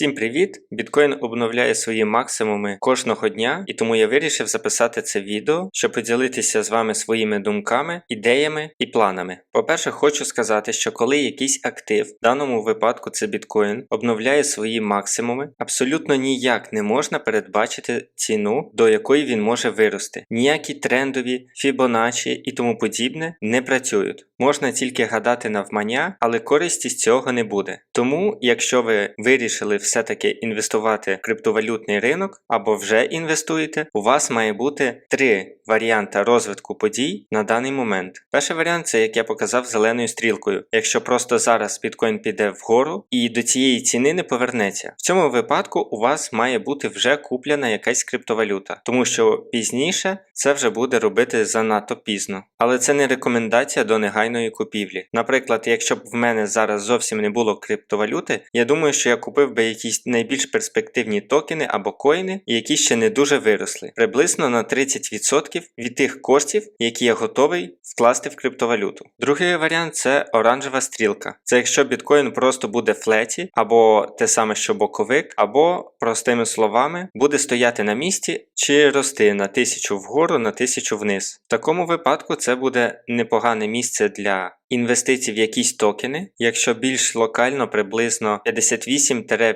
Всім привіт! Біткоін обновляє свої максимуми кожного дня, і тому я вирішив записати це відео, щоб поділитися з вами своїми думками, ідеями і планами. По-перше, хочу сказати, що коли якийсь актив, в даному випадку це біткоін, обновляє свої максимуми, абсолютно ніяк не можна передбачити ціну, до якої він може вирости. Ніякі трендові, фібоначчі і тому подібне не працюють. Можна тільки гадати навмання, але користі з цього не буде. Тому, якщо ви вирішили все-таки інвестувати в криптовалютний ринок або вже інвестуєте, у вас має бути три варіанти розвитку подій на даний момент. Перший варіант це як я показав зеленою стрілкою. Якщо просто зараз біткоін піде вгору і до цієї ціни не повернеться. В цьому випадку у вас має бути вже куплена якась криптовалюта, тому що пізніше це вже буде робити занадто пізно. Але це не рекомендація до негайної купівлі. Наприклад, якщо б в мене зараз зовсім не було криптовалюти, я думаю, що я купив би якісь найбільш перспективні токени або коїни, які ще не дуже виросли, приблизно на 30% від тих коштів, які я готовий вкласти в криптовалюту. Другий варіант це оранжева стрілка. Це якщо біткоін просто буде флеті, або те саме, що боковик, або простими словами буде стояти на місці чи рости на тисячу вгору, на тисячу вниз. В такому випадку це буде непогане місце для інвестицій в якісь токени, якщо більш локально приблизно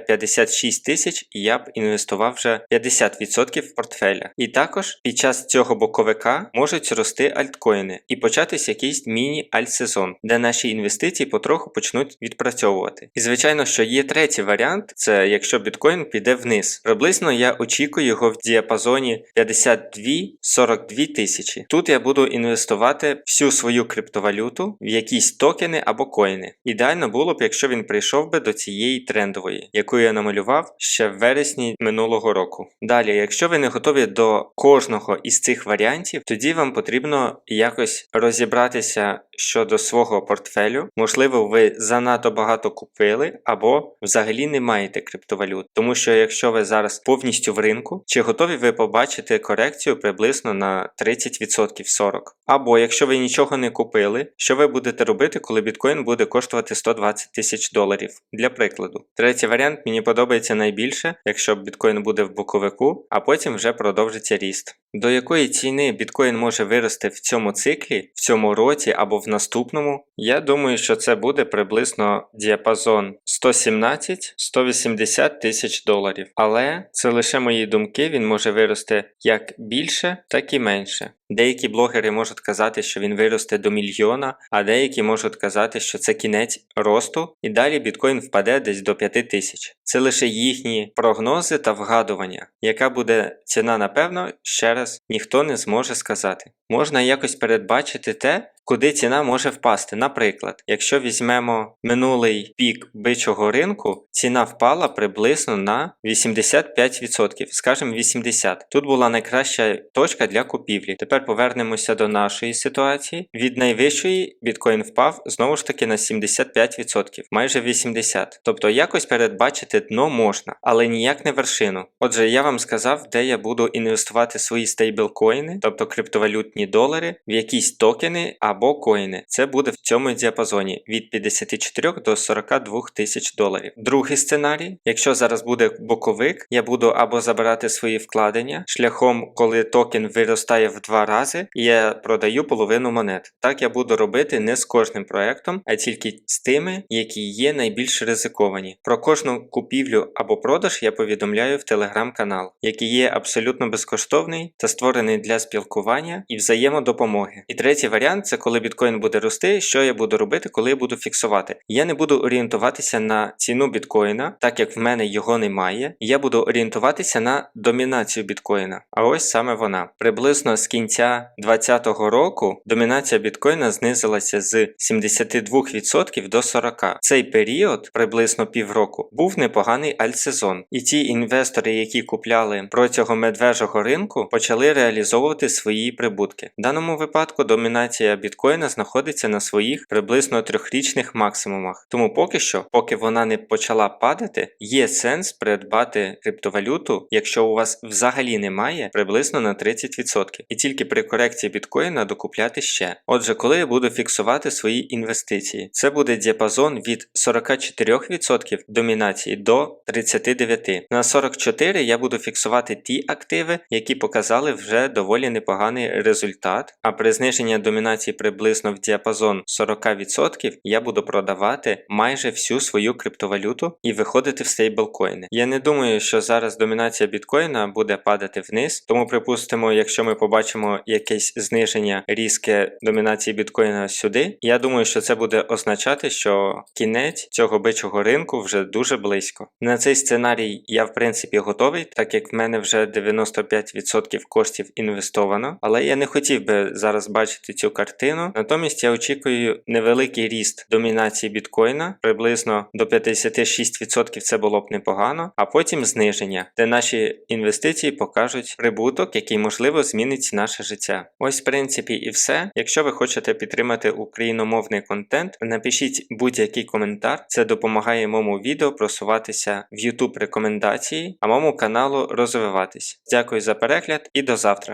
58-56 тисяч, і я б інвестував вже 50% в портфеля. І також під час цього боковика можуть рости альткоїни і початись якийсь міні-альт-сезон, де наші інвестиції потроху почнуть відпрацьовувати. І звичайно, що є третій варіант, це якщо біткоін піде вниз. Приблизно я очікую його в діапазоні 52-42 тисячі. Тут я буду інвестувати всю свою криптовалюту в якісь токени або коїни. Ідеально було б, якщо він прийшов би до цієї трендової, яку я намалював ще в вересні минулого року. Далі, якщо ви не готові до кожного із цих варіантів, тоді вам потрібно якось розібратися щодо свого портфелю. Можливо, ви занадто багато купили або взагалі не маєте криптовалют. Тому що якщо ви зараз повністю в ринку, чи готові ви побачити корекцію приблизно на 30% 40%. Або якщо ви нічого не купили, що ви будете робити, коли біткоін буде коштувати 120 тисяч доларів? Для прикладу. Третій варіант мені подобається найбільше, якщо біткоін буде в боковику, а потім вже продовжиться ріст. До якої ціни біткоін може вирости в цьому циклі, в цьому році або в наступному? Я думаю, що це буде приблизно діапазон 117-180 тисяч доларів. Але це лише мої думки, він може вирости як більше, так і менше. Деякі блогери можуть казати, що він виросте до мільйона, а деякі можуть казати, що це кінець росту, і далі біткоін впаде десь до 5 тисяч. Це лише їхні прогнози та вгадування. Яка буде ціна, напевно, ще раз ніхто не зможе сказати. Можна якось передбачити те, куди ціна може впасти. Наприклад, якщо візьмемо минулий пік бичого ринку, ціна впала приблизно на 85%, скажімо 80%. Тут була найкраща точка для купівлі. Тепер повернемося до нашої ситуації. Від найвищої біткоін впав знову ж таки на 75%, майже 80%. Тобто якось передбачити дно можна, але ніяк не вершину. Отже, я вам сказав, де я буду інвестувати свої стейблкоїни, тобто криптовалютні долари, в якісь токени або коїни. Це буде в цьому діапазоні від 54 до 42 тисяч доларів. Другий сценарій, якщо зараз буде боковик, я буду або забирати свої вкладення шляхом, коли токен виростає в два рази, і я продаю половину монет. Так я буду робити не з кожним проектом, а тільки з тими, які є найбільш ризиковані. Про кожну купівлю або продаж я повідомляю в телеграм-канал, який є абсолютно безкоштовний та створений для спілкування і взаємодопомоги. І третій варіант це коли біткоін буде рости, що я буду робити, коли я буду фіксувати. Я не буду орієнтуватися на ціну біткоїна, так як в мене його немає. Я буду орієнтуватися на домінацію біткоїна. А ось саме вона. Приблизно з кінця 2020 року домінація біткоїна знизилася з 72% до 40%. Цей період, приблизно півроку, був непоганий альтсезон. І ті інвестори, які купляли протягом медвежого ринку, почали реалізовувати свої прибутки. В даному випадку домінація біткоїна біткоїна знаходиться на своїх приблизно трьохрічних максимумах. Тому поки що, поки вона не почала падати, є сенс придбати криптовалюту, якщо у вас взагалі немає, приблизно на 30%. І тільки при корекції біткоїна докупляти ще. Отже, коли я буду фіксувати свої інвестиції, це буде діапазон від 44% домінації до 39%. На 44 я буду фіксувати ті активи, які показали вже доволі непоганий результат. А при зниженні домінації приблизно в діапазон 40% я буду продавати майже всю свою криптовалюту і виходити в стейблкоїни. Я не думаю, що зараз домінація біткоїна буде падати вниз, тому припустимо, якщо ми побачимо якесь зниження різке домінації біткоїна сюди, я думаю, що це буде означати, що кінець цього бичого ринку вже дуже близько. На цей сценарій я в принципі готовий, так як в мене вже 95% коштів інвестовано, але я не хотів би зараз бачити цю картину. Натомість я очікую невеликий ріст домінації біткоїна, приблизно до 56% це було б непогано, а потім зниження, де наші інвестиції покажуть прибуток, який можливо змінить наше життя. Ось в принципі і все. Якщо ви хочете підтримати україномовний контент, напишіть будь-який коментар, це допомагає моєму відео просуватися в YouTube рекомендації, а моєму каналу розвиватись. Дякую за перегляд і до завтра.